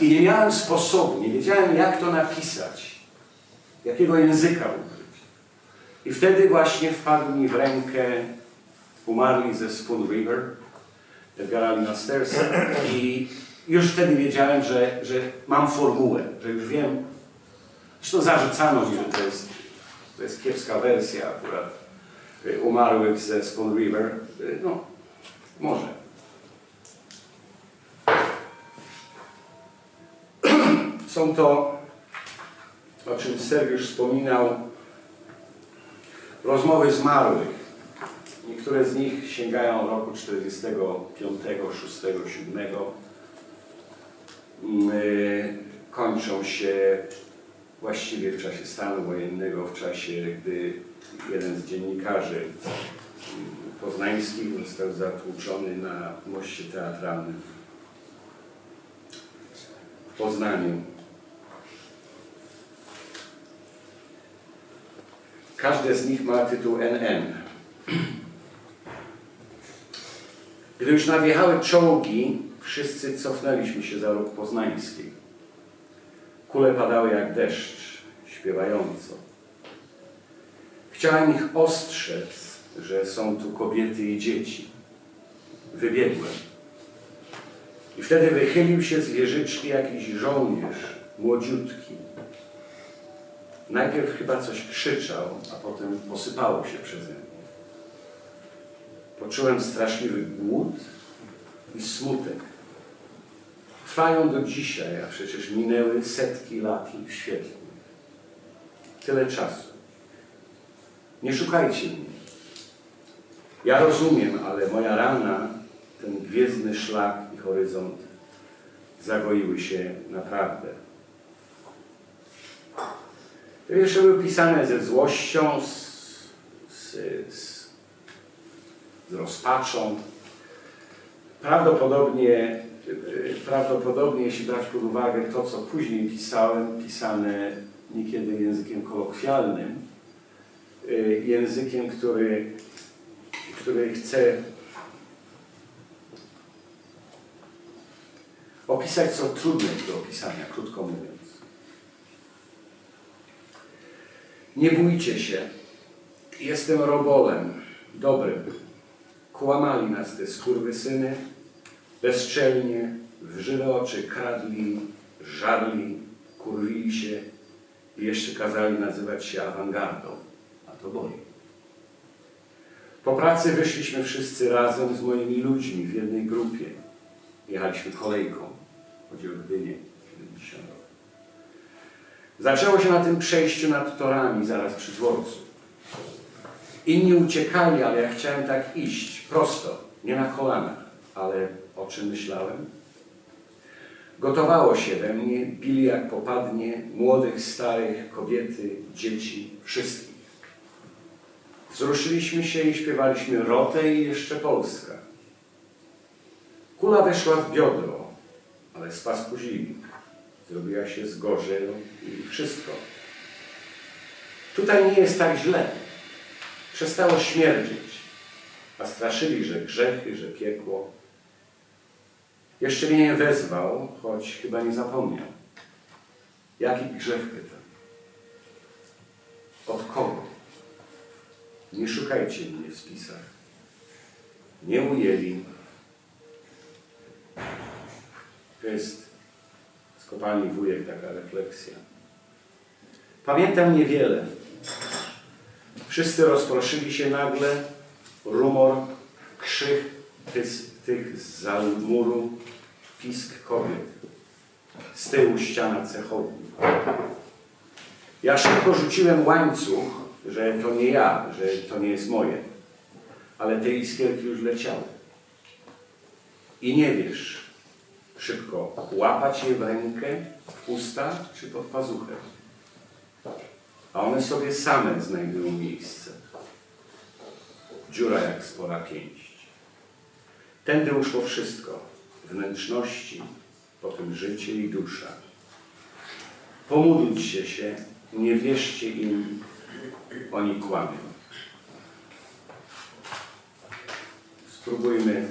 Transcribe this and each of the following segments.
I nie miałem sposobu, nie wiedziałem jak to napisać, jakiego języka użyć. I wtedy właśnie wpadł mi w rękę umarli ze Spoon River, Edgar Allan Stersa i już wtedy wiedziałem, że, że mam formułę, że już wiem. Zresztą zarzucano mi, że to jest, to jest kiepska wersja akurat y, umarłych ze Spoon River. Y, No, może. Są to, o czym Sergiusz wspominał, rozmowy zmarłych. Niektóre z nich sięgają roku 45, 6, 7. Yy, Kończą się właściwie w czasie stanu wojennego, w czasie, gdy jeden z dziennikarzy poznańskich został zatłuczony na moście teatralnym w Poznaniu. Każde z nich ma tytuł NN. Gdy już nadjechały czołgi, wszyscy cofnęliśmy się za róg poznański. Kule padały jak deszcz, śpiewająco. Chciałem ich ostrzec, że są tu kobiety i dzieci. Wybiegłem. I wtedy wychylił się z wieżyczki jakiś żołnierz, młodziutki. Najpierw chyba coś krzyczał, a potem posypało się przeze mnie. Poczułem straszliwy głód i smutek. Trwają do dzisiaj, a przecież minęły setki lat ich świetnych. Tyle czasu. Nie szukajcie mnie. Ja rozumiem, ale moja rana, ten gwiezdny szlak i horyzont zagoiły się naprawdę. Te wiersze były pisane ze złością, z, z, z, z rozpaczą. Prawdopodobnie, y, prawdopodobnie, jeśli brać pod uwagę to, co później pisałem, pisane niekiedy językiem kolokwialnym, y, językiem, który, który chce opisać co trudne do opisania, krótko mówiąc. Nie bójcie się. Jestem robolem, dobrym. Kłamali nas te skurwysyny, bezczelnie, w żywe oczy kradli, żarli, kurwili się i jeszcze kazali nazywać się awangardą. A to boli. Po pracy wyszliśmy wszyscy razem z moimi ludźmi w jednej grupie. Jechaliśmy kolejką. Chodzi o Gdynię 70 rok. Zaczęło się na tym przejściu nad torami, zaraz przy dworcu. Inni uciekali, ale ja chciałem tak iść, prosto, nie na kolanach. Ale o czym myślałem? Gotowało się we mnie, bili jak popadnie, młodych, starych, kobiety, dzieci, wszystkich. Wzruszyliśmy się i śpiewaliśmy Rotę i jeszcze Polska. Kula weszła w biodro, ale spas kuzilik. Zrobiła się zgorzelą i wszystko. Tutaj nie jest tak źle. Przestało śmierdzieć, a straszyli, że grzechy, że piekło. Jeszcze mnie nie wezwał, choć chyba nie zapomniał. Jaki grzech pytam? Od kogo? Nie szukajcie mnie w spisach. Nie ujęli. To jest z kopalni wujek taka refleksja. Pamiętam niewiele. Wszyscy rozproszyli się nagle. Rumor, krzyk tych, z muru, pisk kobiet. Z tyłu ściana cechowni. Ja szybko rzuciłem łańcuch, że to nie ja, że to nie jest moje. Ale te iskierki już leciały. I nie wiesz, szybko łapać je w rękę, w usta czy pod pazuchę. A one sobie same znajdują miejsce. Dziura jak spora pięść. Tędy uszło wszystko. Wnętrzności, potem życie i dusza. Pomódlcie się, nie wierzcie im, oni kłamią. Spróbujmy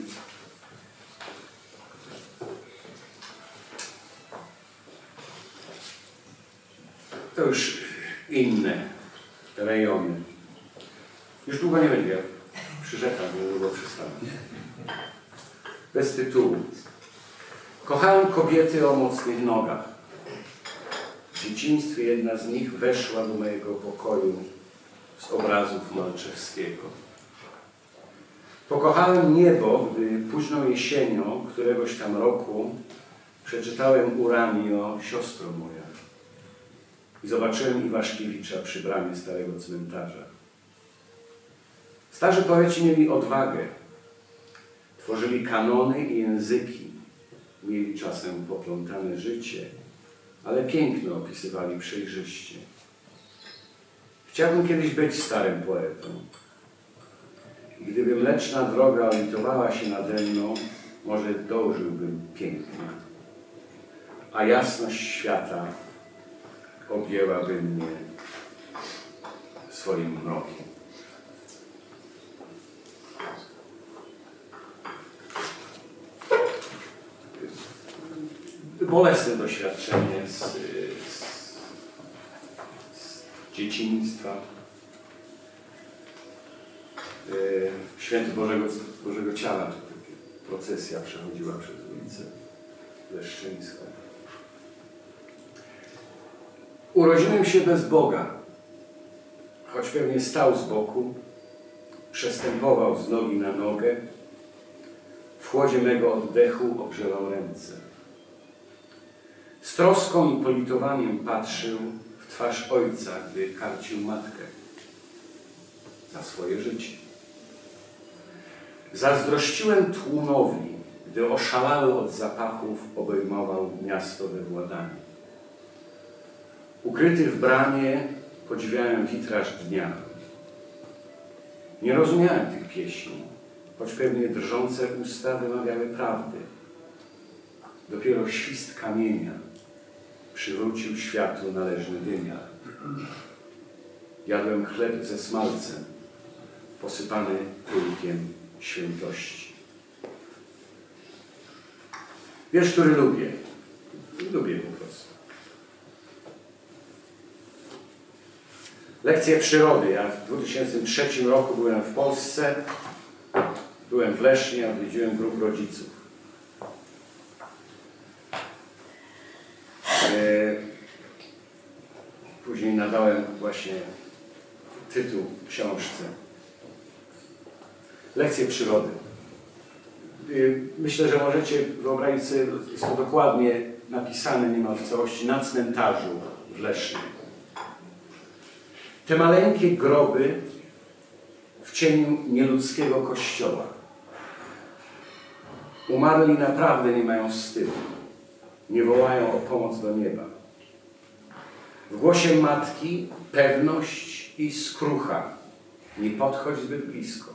To już inne rejony. Już długo nie będzie. Przyrzekam, że długo przestanę. Bez tytułu. Kochałem kobiety o mocnych nogach. W dzieciństwie jedna z nich weszła do mojego pokoju z obrazów Malczewskiego. Pokochałem niebo, gdy późną jesienią któregoś tam roku przeczytałem Uranio, siostro moja. I zobaczyłem Iwaszkiewicza przy bramie starego cmentarza. Starzy poeci mieli odwagę. Tworzyli kanony i języki. Mieli czasem poplątane życie, ale piękno opisywali przejrzyście. Chciałbym kiedyś być starym poetą. Gdyby mleczna droga litowała się nade mną, może dążyłbym piękna. A jasność świata objęłaby mnie swoim mrokiem. Bolesne doświadczenie z, z, z dzieciństwa. E, Święty Bożego, Bożego Ciała, procesja przechodziła przez ulicę Leszczyńską. Urodziłem się bez Boga, choć pewnie stał z boku, przestępował z nogi na nogę, w chłodzie mego oddechu ogrzewał ręce. Z troską i politowaniem patrzył w twarz ojca, gdy karcił matkę za swoje życie. Zazdrościłem tłumowi, gdy oszalały od zapachów obejmował miasto we władaniu. Ukryty w bramie podziwiałem witraż dnia. Nie rozumiałem tych pieśni, choć pewnie drżące usta wymawiały prawdy. Dopiero świst kamienia przywrócił światu należny wymiar. Jadłem chleb ze smalcem, posypany pyłkiem świętości. Wiersz, który lubię. Lubię po prostu. Lekcje przyrody. Ja w 2003 roku byłem w Polsce, byłem w Lesznie, odwiedziłem grup rodziców. E, Później nadałem właśnie tytuł książce. Lekcje przyrody. Y, Myślę, że możecie wyobrazić sobie, jest to dokładnie napisane niemal w całości na cmentarzu w Lesznie. Te maleńkie groby w cieniu nieludzkiego kościoła. Umarli naprawdę nie mają wstydu. Nie wołają o pomoc do nieba. W głosie matki pewność i skrucha. Nie podchodź zbyt blisko.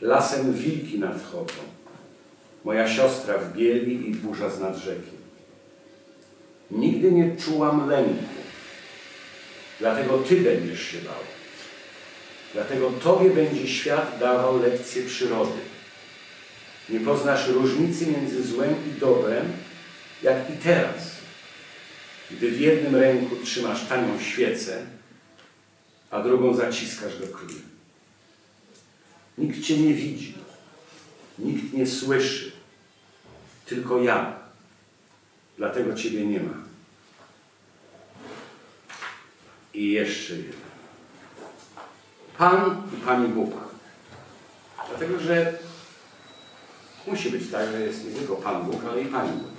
Lasem wilki nadchodzą. Moja siostra w bieli i burza z nad rzeki. Nigdy nie czułam lęku. Dlatego Ty będziesz się bał. Dlatego Tobie będzie świat dawał lekcje przyrody. Nie poznasz różnicy między złem i dobrem, jak i teraz, gdy w jednym ręku trzymasz tanią świecę, a drugą zaciskasz do krwi. Nikt Cię nie widzi, nikt nie słyszy, tylko ja. Dlatego Ciebie nie ma. I jeszcze jedno. Pan i Pani Bóg. Dlatego, że musi być tak, że jest nie tylko Pan Bóg, ale i Pani Bóg.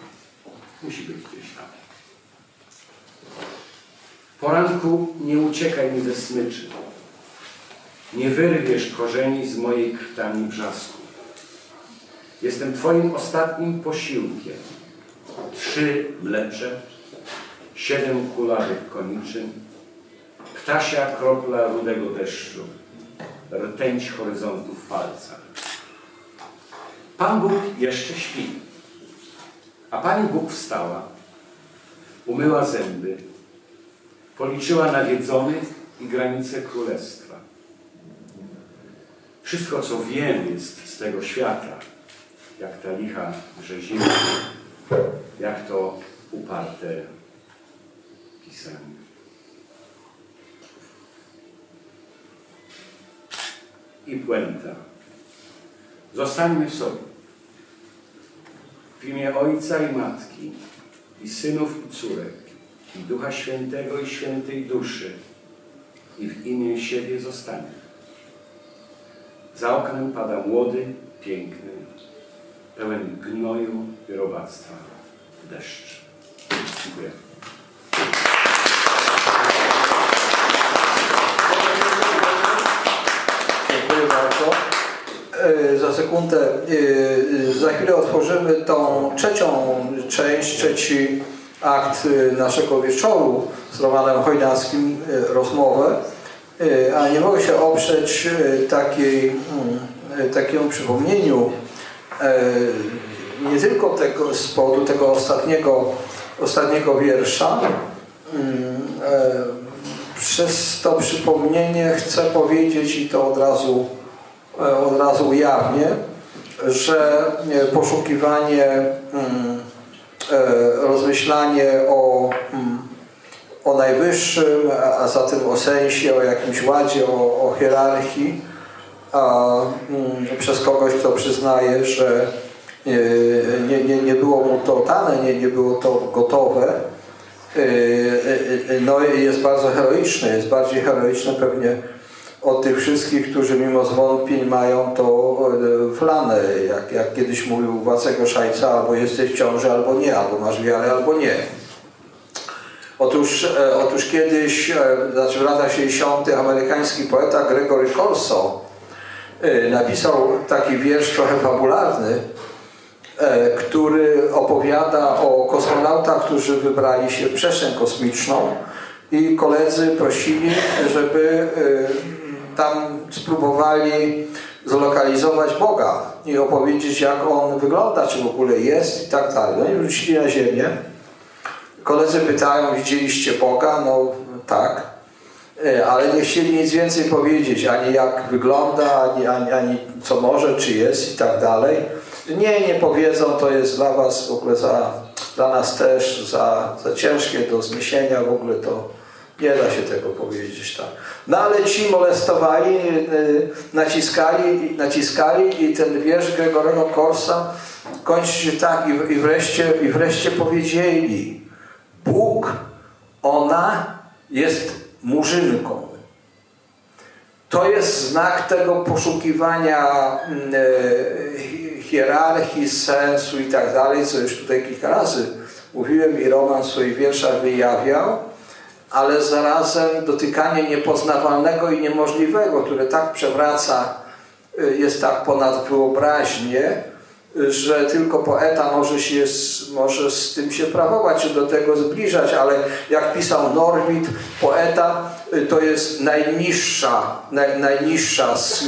Musi być gdzieś tam. Poranku nie uciekaj mi ze smyczy. Nie wyrwiesz korzeni z mojej krtani brzasku. Jestem Twoim ostatnim posiłkiem. Trzy mlecze, siedem kulawych koniczyn, ptasia kropla rudego deszczu, rtęć horyzontu w palcach. Pan Bóg jeszcze śpi, a Pani Bóg wstała, umyła zęby, policzyła nawiedzonych i granice królestwa. Wszystko, co wiem, jest z tego świata, jak ta licha rzezina, jak to uparte pisanie. I puenta. Zostańmy sobie. W imię Ojca i Matki, i synów i córek, i Ducha Świętego i Świętej Duszy, i w imię siebie zostańmy. Za oknem pada młody, piękny, pełen gnoju i robactwa deszcz. Dziękuję bardzo. E, Za sekundę, e, za chwilę otworzymy tą trzecią część, trzeci akt e, naszego wieczoru z Romanem Chojnackim, e, rozmowę, E, a nie mogę się oprzeć e, takiej, mm, e, takiemu przypomnieniu e, nie tylko tego, z powodu tego ostatniego, ostatniego wiersza, mm, e, przez to przypomnienie chcę powiedzieć i to od razu, e, od razu ujawnię, że e, poszukiwanie, mm, e, rozmyślanie o, mm, o najwyższym, a- a zatem o sensie, o jakimś ładzie, o, o hierarchii, a, mm, przez kogoś, kto przyznaje, że e, nie, nie, nie było mu to dane, nie, nie było to gotowe, e, e, e, no jest bardzo heroiczne, jest bardziej heroiczne pewnie od tych wszystkich, którzy mimo zwątpień mają to e, wlane, jak, jak kiedyś mówił Wacego Szajca, albo jesteś w ciąży, albo nie, albo masz wiarę, albo nie. Otóż, e, otóż kiedyś, e, znaczy w latach 60. amerykański poeta Gregory Corso napisał taki wiersz trochę fabularny, który opowiada o kosmonautach, którzy wybrali się w przestrzeń kosmiczną i koledzy prosili, żeby tam spróbowali zlokalizować Boga i opowiedzieć, jak On wygląda, czy w ogóle jest i tak dalej. No wrócili na Ziemię. Koledzy pytają, widzieliście Boga? No tak. E, Ale nie chcieli nic więcej powiedzieć, ani jak wygląda, ani, ani, ani co może, czy jest i tak dalej. Nie, nie powiedzą, to jest dla was w ogóle za, dla nas też za, za ciężkie do zniesienia, w ogóle to nie da się tego powiedzieć tak. No ale ci molestowali, y, naciskali, naciskali i ten wiersz Gregorego Korsa kończy się tak i, i, wreszcie, i wreszcie powiedzieli Bóg, ona jest murzynką. To jest znak tego poszukiwania mm, e, hi- hierarchii, sensu i tak dalej, co już tutaj kilka razy mówiłem i Roman w swoich wierszach wyjawiał, ale zarazem dotykanie niepoznawalnego i niemożliwego, które tak przewraca, y, jest tak ponad wyobraźnię, y, że tylko poeta może, się, może z tym się prawować, czy do tego zbliżać, ale jak pisał Norwid, poeta y, to jest najniższa, naj, najniższa z,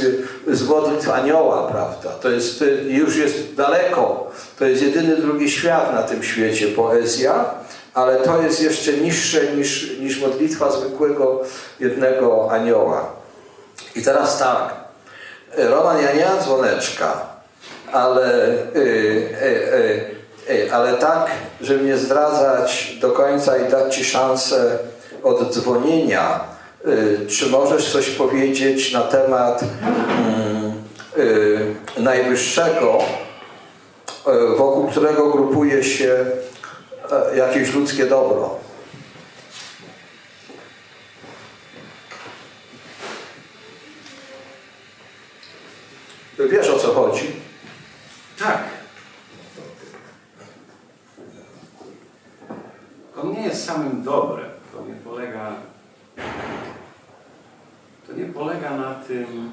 z modlitw anioła, prawda? To jest, y, już jest daleko, to jest jedyny drugi świat na tym świecie, poezja, ale to jest jeszcze niższe niż, niż modlitwa zwykłego jednego anioła. I teraz tak, Roman ja nie mam dzwoneczka, ale, y, y, y, ale tak, żeby nie zdradzać do końca i dać Ci szansę oddzwonienia, czy możesz coś powiedzieć na temat mm, najwyższego, wokół którego grupuje się jakieś ludzkie dobro. Wiesz o co chodzi? Tak. To nie jest samym dobrem. To nie polega. To nie polega na tym,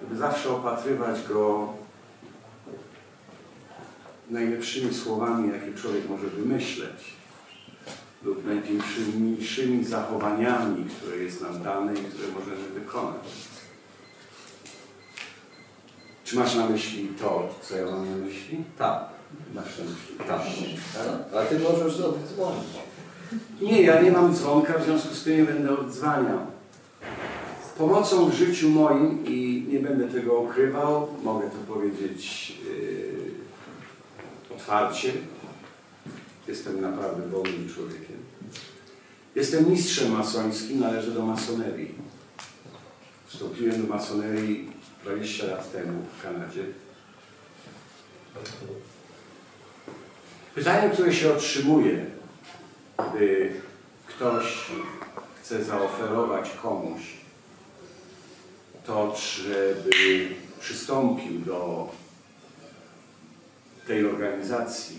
żeby zawsze opatrywać go najlepszymi słowami, jakie człowiek może wymyśleć, lub najpiękniejszymi zachowaniami, które jest nam dane i które możemy wykonać. Czy masz na myśli to, co ja mam na myśli? Tak. Masz na myśli Tak. tak. A ty możesz oddzwonić. Nie, ja nie mam dzwonka, w związku z tym nie będę odzwaniał. Pomocą w życiu moim i nie będę tego ukrywał, mogę to powiedzieć yy, otwarcie. Jestem naprawdę wolnym człowiekiem. Jestem mistrzem masońskim, należę do masonerii. Wstąpiłem do masonerii 20 lat temu w Kanadzie. Pytanie, które się otrzymuje, gdy ktoś chce zaoferować komuś to, żeby przystąpił do tej organizacji,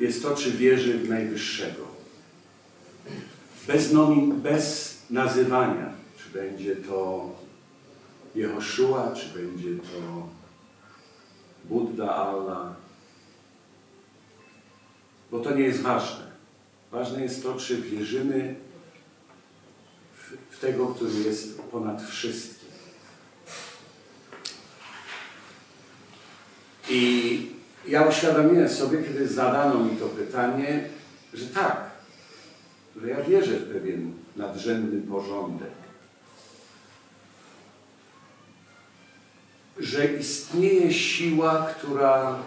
jest to, czy wierzy w Najwyższego. Bez, nomi, bez nazywania, czy będzie to Jehoszua, czy będzie to Buddha, Allah. Bo to nie jest ważne. Ważne jest to, czy wierzymy w tego, który jest ponad wszystkim. I ja uświadomiłem sobie, kiedy zadano mi to pytanie, że tak, że ja wierzę w pewien nadrzędny porządek. Że istnieje siła, która,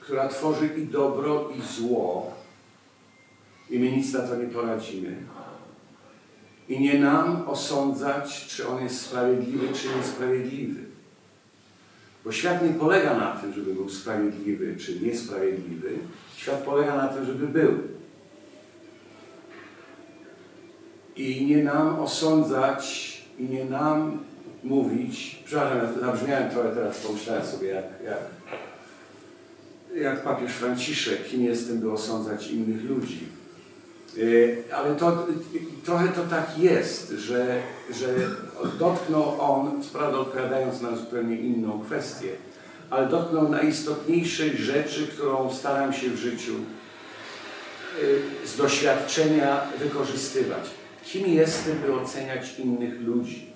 która tworzy i dobro, i zło, i my nic na to nie poradzimy. I nie nam osądzać, czy on jest sprawiedliwy, czy niesprawiedliwy. Bo świat nie polega na tym, żeby był sprawiedliwy czy niesprawiedliwy. Świat polega na tym, żeby był. I nie nam osądzać, i nie nam mówić. Przepraszam, zabrzmiałem trochę teraz, pomyślałem sobie, jak, jak, jak papież Franciszek, kim jestem, by osądzać innych ludzi. Yy, Ale to, trochę to tak jest, że, że dotknął on, prawda odpowiadając na zupełnie inną kwestię, ale dotknął najistotniejszej rzeczy, którą staram się w życiu yy, z doświadczenia wykorzystywać. Kim jestem, by oceniać innych ludzi,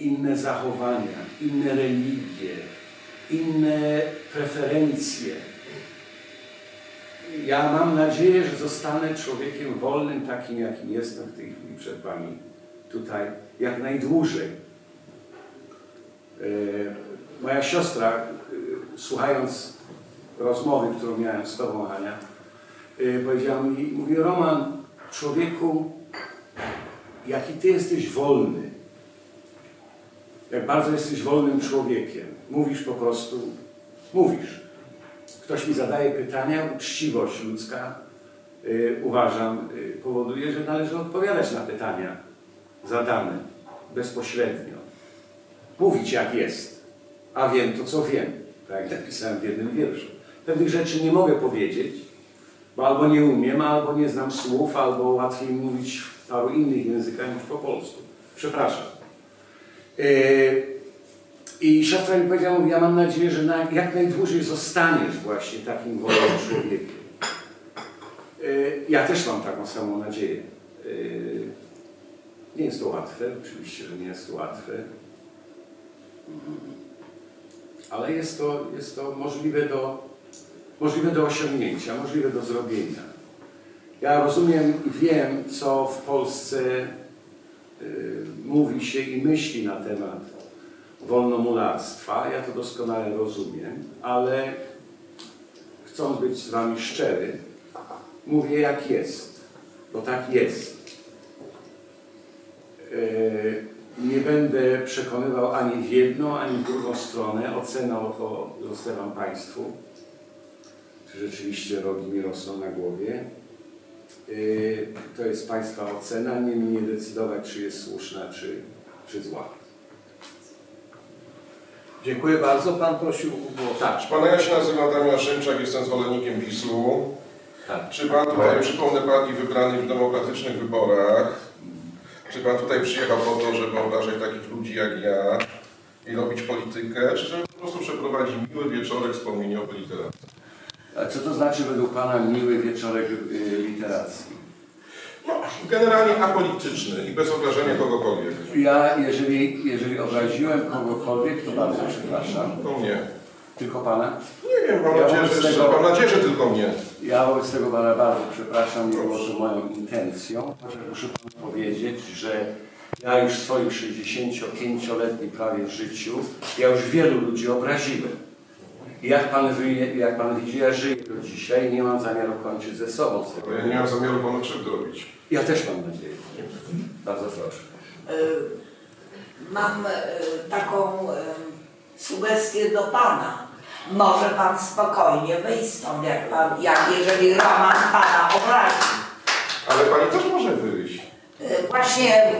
inne zachowania, inne religie, inne preferencje. Ja mam nadzieję, że zostanę człowiekiem wolnym, takim jakim jestem w tej chwili przed Wami tutaj, jak najdłużej. E, Moja siostra, e, słuchając rozmowy, którą miałem z Tobą, Ania, e, powiedziała mi, mówi Roman, człowieku, jaki Ty jesteś wolny, jak bardzo jesteś wolnym człowiekiem. Mówisz po prostu, mówisz. Ktoś mi zadaje pytania, uczciwość ludzka, y, uważam, y, powoduje, że należy odpowiadać na pytania zadane bezpośrednio. Mówić jak jest, a wiem to, co wiem. Tak jak napisałem w jednym wierszu. Pewnych rzeczy nie mogę powiedzieć, bo albo nie umiem, albo nie znam słów, albo łatwiej mówić w paru innych językach niż po polsku. Przepraszam. Y, i siostra mi powiedziała, ja mam nadzieję, że na, jak najdłużej zostaniesz właśnie takim wolnym człowiekiem. Yy, Ja też mam taką samą nadzieję. Yy, Nie jest to łatwe, oczywiście, że nie jest to łatwe. Ale jest to, jest to możliwe, do, możliwe do osiągnięcia, możliwe do zrobienia. Ja rozumiem i wiem, co w Polsce yy, mówi się i myśli na temat wolnomularstwa. Ja to doskonale rozumiem, ale chcąc być z Wami szczery, mówię jak jest, bo tak jest. Yy, Nie będę przekonywał ani w jedną, ani w drugą stronę. Ocenę oto zostawiam Państwu, czy rzeczywiście rogi mi rosną na głowie. Yy, To jest Państwa ocena, nie mi nie decydować, czy jest słuszna, czy, czy zła. Dziękuję bardzo. Pan prosił o głos. Tak, Proszę pana, ja się nazywam Damian Szymczak, jestem zwolennikiem PiSu. tak. Czy pan tutaj, przypomnę, pan i wybrany w demokratycznych wyborach, czy pan tutaj przyjechał po to, żeby obrażać takich ludzi jak ja i robić politykę, czy żeby po prostu przeprowadzić miły wieczorek wspomnieniowy literacji? A co to znaczy według Pana miły wieczorek y, literacki? Generalnie apolityczny i bez obrażenia kogokolwiek. Ja, jeżeli, jeżeli obraziłem kogokolwiek, to bardzo przepraszam. To mnie. Tylko Pana? Nie wiem, mam Ja nadzieję, że, tego- mam nadzieję, że tylko mnie. Ja wobec tego Pana bardzo przepraszam, nie było to moją intencją. Muszę Panu powiedzieć, że ja już w swoim 65-letnim prawie życiu, ja już wielu ludzi obraziłem. Jak pan, wy, jak pan widzi, ja żyję do dzisiaj i nie mam zamiaru kończyć ze sobą z tego. Ja nie mam zamiaru panu krzywdy robić. Ja też mam nadzieję. Bardzo proszę. Y, Mam y, taką y, sugestię do Pana. Może Pan spokojnie wyjść stąd, jak pan, jak jeżeli Roman Pana obrazi. Ale pani też może wyjść. Właśnie